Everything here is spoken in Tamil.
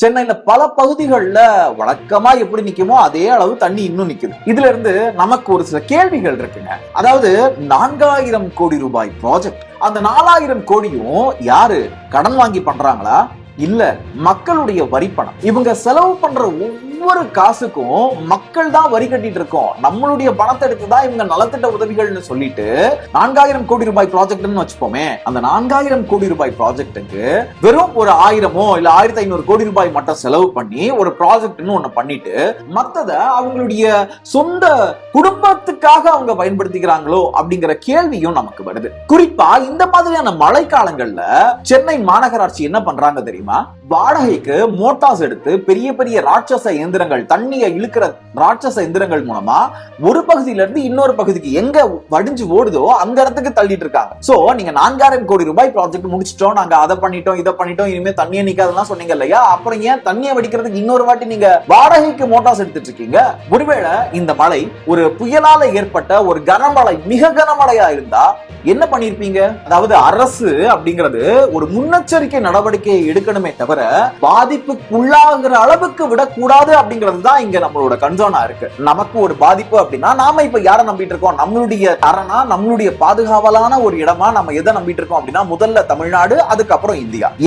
சென்னையில பல பகுதிகளில் வழக்கமா எப்படி நிக்குமோ அதே அளவு தண்ணி இன்னும் நிக்குது. இதுல இருந்து நமக்கு ஒரு சில கேள்விகள் இருக்குங்க. அதாவது நான்காயிரம் கோடி ரூபாய் ப்ராஜெக்ட் அந்த நாலாயிரம் கோடியும் யாரு? கடன் வாங்கி பண்றாங்களா? இல்ல மக்களுடைய வரி பணம் இவங்க செலவு பண்ற ஒவ்வொரு காசுக்கும் மக்கள் தான் வரி கட்டிட்டு இருக்கோம். நம்மளுடைய பணத்தை எடுத்து தான் இவங்க நலத்திட்ட உதவிகள்னு சொல்லிட்டு நான்காயிரம் கோடி ரூபாய் ப்ராஜெக்ட்னு வச்சுப்போமே அந்த நான்காயிரம் கோடி ரூபாய் ப்ராஜெக்ட்டுக்கு வெறும் ஒரு ஆயிரமோ இல்ல ஆயிரத்தி ஐநூறு கோடி ரூபாய் மட்டும் செலவு பண்ணி ஒரு ப்ராஜெக்ட்னு ஒண்ணு பண்ணிட்டு மத்தத அவங்களுடைய சொந்த குடும்பத்துக்காக அவங்க பயன்படுத்திக்கிறாங்களோ அப்படிங்கிற கேள்வியும் நமக்கு வருது. குறிப்பா இந்த மாதிரியான மழை காலங்கள்ல சென்னை மாநகராட்சி என்ன பண்றாங்க தெரியுமா? வாடகைக்கு மோட்டார்ஸ் எடுத்து பெரிய பெரிய ராட்சச இயந்திர எந்திரங்கள் தண்ணியை இழுக்கிற ராட்சச எந்திரங்கள் மூலமா ஒரு பகுதியில இருந்து இன்னொரு பகுதிக்கு எங்க வடிஞ்சு ஓடுதோ அந்த இடத்துக்கு தள்ளிட்டு இருக்காங்க. சோ நீங்க நான்காயிரம் கோடி ரூபாய் ப்ராஜெக்ட் முடிச்சிட்டோம் நாங்க அதை பண்ணிட்டோம் இதை பண்ணிட்டோம் இனிமே தண்ணியை நிக்காதெல்லாம் சொன்னீங்க இல்லையா? அப்புறம் ஏன் தண்ணியை வடிக்கிறதுக்கு இன்னொரு வாட்டி நீங்க வாடகைக்கு மோட்டார்ஸ் எடுத்துட்டு இருக்கீங்க ஒருவேளை இந்த மழை ஒரு புயலால ஏற்பட்ட ஒரு கனமழை மிக கனமழையா இருந்தா என்ன பண்ணிருப்பீங்க? அதாவது அரசு அப்படிங்கிறது ஒரு முன்னெச்சரிக்கை நடவடிக்கையை எடுக்கணுமே தவிர பாதிப்புக்குள்ளாகிற அளவுக்கு விடக்கூடாது அப்படிங்கிறது தான் இங்க நம்மளோட கன்சர்னா இருக்கு. நமக்கு ஒரு பாதிப்பு அப்படின்னா நாம இப்ப யாரை நம்பிட்டு இருக்கோம்? நம்மளுடைய தரனா நம்மளுடைய பாதுகாவலான ஒரு இடமா நம்ம எதை நம்பிட்டு இருக்கோம் அப்படின்னா முதல்ல தமிழ்நாடு அதுக்கப்புறம் இந்தியா.